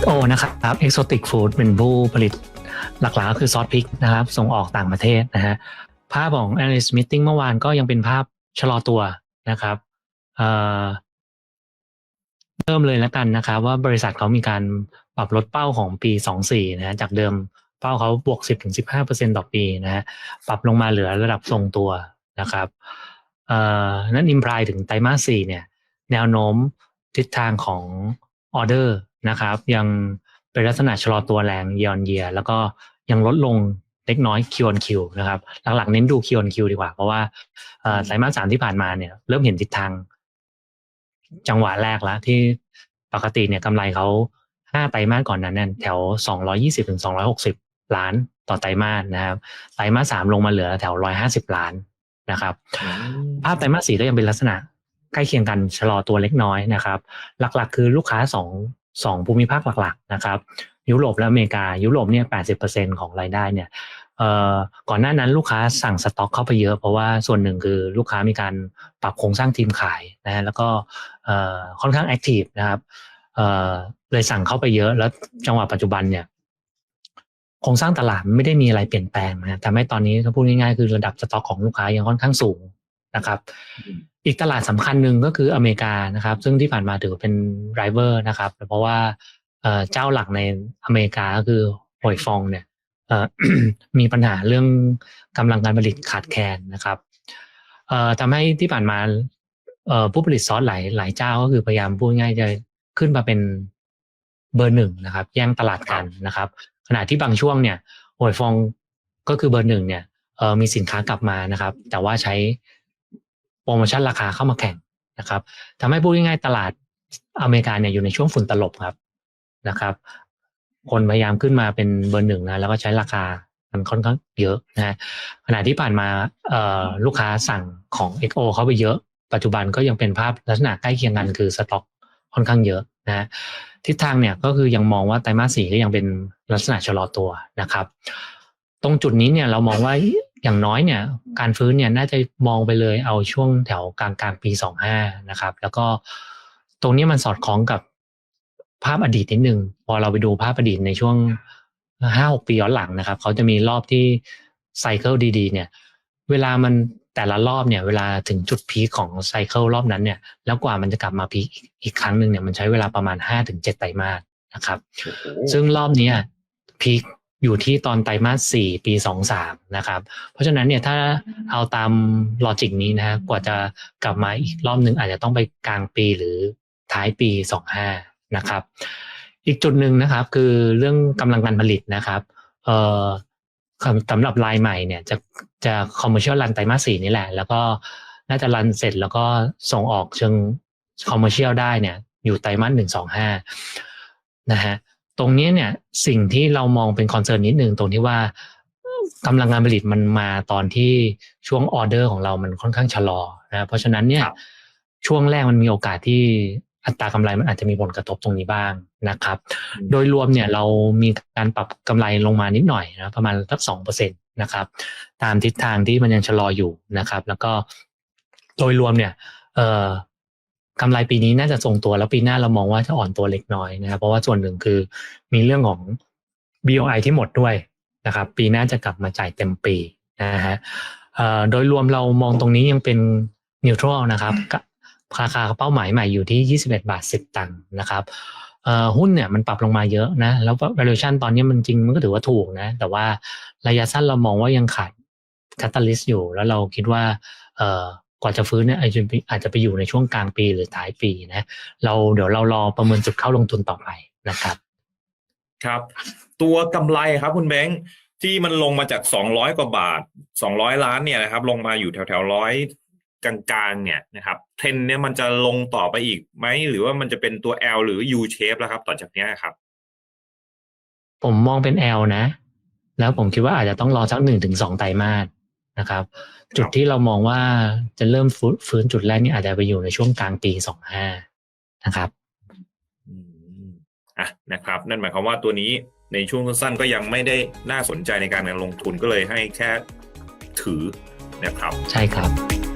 XO นะครับ Exotic Food เป็นผู้ผลิตหลักๆก็คือซอสพริกนะครับ ส่งออกต่างประเทศนะฮะภาพของ analyst meeting เมื่อวานก็ยังเป็นภาพชะลอตัวนะครับเเริ่มเลยแล้วกันนะครับ ว่าบริษัทเขามีการปรับลดเป้าของปี 24 นะฮะจากเดิมเป้าเขาบวก 10-15%ต่อปีนะฮะปรับลงมาเหลือระดับทรงตัวนะครับนั่นอิมพลายถึงไตรมาส 4 เนี่ย แนวโน้มทิศทางของออเดอร์ นะครับ ยังเป็นลักษณะชะลอตัวแรง year on year แล้วก็ยังลดลงเล็กน้อย Q on Q นะครับ หลักๆเน้นดู Q on Q ดีกว่า เพราะว่าเอ่อไตรมาสสามที่ผ่านมาเนี่ยเริ่มเห็นทิศทาง จังหวะแรกแล้วที่ปกติเนี่ยกำไรเขาห้าไตรมาสก่อนนั้นเนี่ยแถวสองร้อยี่สิบถึงสองร้อยหกสิบล้านต่อไตรมาสนะครับ ไตรมาสสามลงมาเหลือแถวร้อยห้าสิบล้านนะครับ ภาพไตรมาสสี่ก็ยังเป็นลักษณะใกล้เคียงกันชะลอตัวเล็กน้อยนะครับ หลักๆ คือลูกค้าสอง สองภูมิภาคหลักๆนะครับยุโรปและอเมริกา ยุโรปเนี่ยแปดสิบเปอร์เซ็นของรายได้เนี่ยเอ่อก่อนหน้านั้นลูกค้าสั่งสต็อกเข้าไปเยอะ เพราะว่าส่วนหนึ่งคือลูกค้ามีการปรับโครงสร้างทีมขายนะฮะแล้วก็เอ่อค่อนข้างแอคทีฟนะครับเอ่อเลยสั่งเข้าไปเยอะแล้วจังหวะปัจจุบันเนี่ยโครงสร้างตลาดไม่ได้มีอะไรเปลี่ยนแปลงนะทำให้ตอนนี้ถ้าพูดง่ายๆคือระดับสต็อกของลูกค้ายังค่อนข้างสูง นะครับ อีกตลาดสำคัญหนึ่งก็คืออเมริกานะครับ ซึ่งที่ผ่านมาถือเป็นไดรเวอร์นะครับ เพราะว่าเอ่อเจ้าหลักในอเมริกาก็คือหอยฟองเนี่ยเอ่อมีปัญหาเรื่องกำลังการผลิตขาดแคลนนะครับเอ่อทำให้ที่ผ่านมาเอ่อผู้ผลิตซอสหลายหลายเจ้าก็คือพยายามพูดง่ายๆจะขึ้นมาเป็นเบอร์หนึ่งนะครับ แย่งตลาดกันนะครับ ขณะที่บางช่วงเนี่ยหอยฟองก็คือเบอร์หนึ่งเนี่ยเอ่อมีสินค้ากลับมานะครับ แต่ว่าใช้ โปรโมชั่นราคาเข้ามาแข่งนะครับทำให้พูดง่ายๆตลาดอเมริกาเนี่ยอยู่ในช่วงฝุ่นตลบครับนะครับ คนพยายามขึ้นมาเป็นเบอร์หนึ่งนะแล้วก็ใช้ราคามันค่อนข้างเยอะนะขณะที่ผ่านมาลูกค้าสั่งของ XO เข้าไปเยอะ ปัจจุบันก็ยังเป็นภาพลักษณะใกล้เคียงกันคือสต็อกค่อนข้างเยอะนะฮะทิศทางเนี่ยก็คือยังมองว่าไตรมาสสี่ก็ยังเป็นลักษณะชะลอตัวนะครับ ตรงจุดนี้เนี่ยเรามองว่า อย่างน้อยเนี่ย การฟื้นเนี่ยน่าจะมองไปเลยเอาช่วงแถวกลางกลางๆปีสองห้านะครับ แล้วก็ตรงนี้มันสอดคล้องกับภาพอดีตนิดนึงพอเราไปดูภาพอดีตในช่วงห้าหกปีย้อนหลังนะครับ เขาจะมีรอบที่ไซเคิลดีๆ เนี่ย เวลามันแต่ละรอบเนี่ย เวลาถึงจุดพีคของไซเคิลรอบนั้นเนี่ย แล้วกว่ามันจะกลับมาพีคอีกครั้งหนึ่งเนี่ยมันใช้เวลาประมาณห้าถึงเจ็ดไตรมาสนะครับ ซึ่งรอบเนี้ยพีค อยู่ที่ตอนไตรมาสสี่ปีสองสามนะครับ เพราะฉะนั้นเนี่ยถ้าเอาตามลอจิกนี้นะฮะกว่าจะกลับมาอีกรอบหนึ่งอาจจะต้องไปกลางปีหรือท้ายปีสองห้านะครับ อีกจุดหนึ่งนะครับคือเรื่องกำลังการผลิตนะครับเอ่อสำหรับรายใหม่เนี่ยจะจะคอมเมอร์เชียลรันไตรมาสสี่นี่แหละ แล้วก็น่าจะรันเสร็จแล้วก็ส่งออกเชิงคอมเมอร์เชียลได้เนี่ย อยู่ไตรมาสหนึ่งสองห้านะฮะต รงนี้เนี่ยสิ่งที่เรามองเป็นคอนเซิร์นนิดนึงตรงที่ว่ากำลังการผลิตมันมาตอนที่ช่วงออเดอร์ของเรามันค่อนข้างชะลอนะเพราะฉะนั้นเนี่ยครับช่วงแรกมันมีโอกาสที่อัตรากำไรมันอาจจะมีผลกระทบตรงนี้บ้างนะครับ โดยรวมเนี่ยเรามีการปรับกำไรลงมานิดหน่อยนะประมาณสักสองเปอร์เซ็นตนะครับ ตามทิศทางที่มันยังชะลออยู่นะครับ แล้วก็โดยรวมเนี่ยเอ่อ กำไรปีนี้น่าจะทรงตัวแล้วปีหน้าเรามองว่าจะอ่อนตัวเล็กน้อยนะครับเพราะว่าส่วนหนึ่งคือมีเรื่องของ BOI ที่หมดด้วยนะครับ ปีหน้าจะกลับมาจ่ายเต็มปีนะฮะเอ่อโดยรวมเรามองตรงนี้ยังเป็นนิวทรัลนะครับกะราคาเป้าหมายใหม่อยู่ที่ 21 บาท 10 ตังค์นะครับเอ่อหุ้นเนี่ยมันปรับลงมาเยอะนะแล้ว valuation ตอนนี้มันจริงมันก็ถือว่าถูกนะ แต่ว่าระยะสั้นเรามองว่ายังขาด catalyst อยู่ แล้วเราคิดว่า เอ่อกว่าจะฟื้นเนี่ยอาจจะอาจจะไปอยู่ในช่วงกลางปีหรือท้ายปีนะเราเดี๋ยวเรารอประเมินจุดเข้าลงทุนต่อไปนะครับ ครับ ตัวกำไรครับคุณแบงค์ที่มันลงมาจากสองร้อยกว่าบาทสองร้อยล้านเนี่ยนะครับ ลงมาอยู่แถวแถวร้อยกลางๆเนี่ยนะครับเทรนด์เนี่ยมันจะลงต่อไปอีกไหมหรือว่ามันจะเป็นตัว L หรือ U shape แล้วครับ ต่อจากเนี้ยครับ ผมมองเป็น L นะ แล้วผมคิดว่าอาจจะต้องรอสักหนึ่งถึงสองไตรมาส นะครับ จุดที่เรามองว่าจะเริ่มฟื้นฟื้นจุดแรกนี่อาจจะไปอยู่ในช่วงกลางปีสองห้านะครับอืมอะนะครับ นั่นหมายความว่าตัวนี้ในช่วงสั้นๆก็ยังไม่ได้น่าสนใจในการลงทุนก็เลยให้แค่ถือนะครับ ใช่ครับ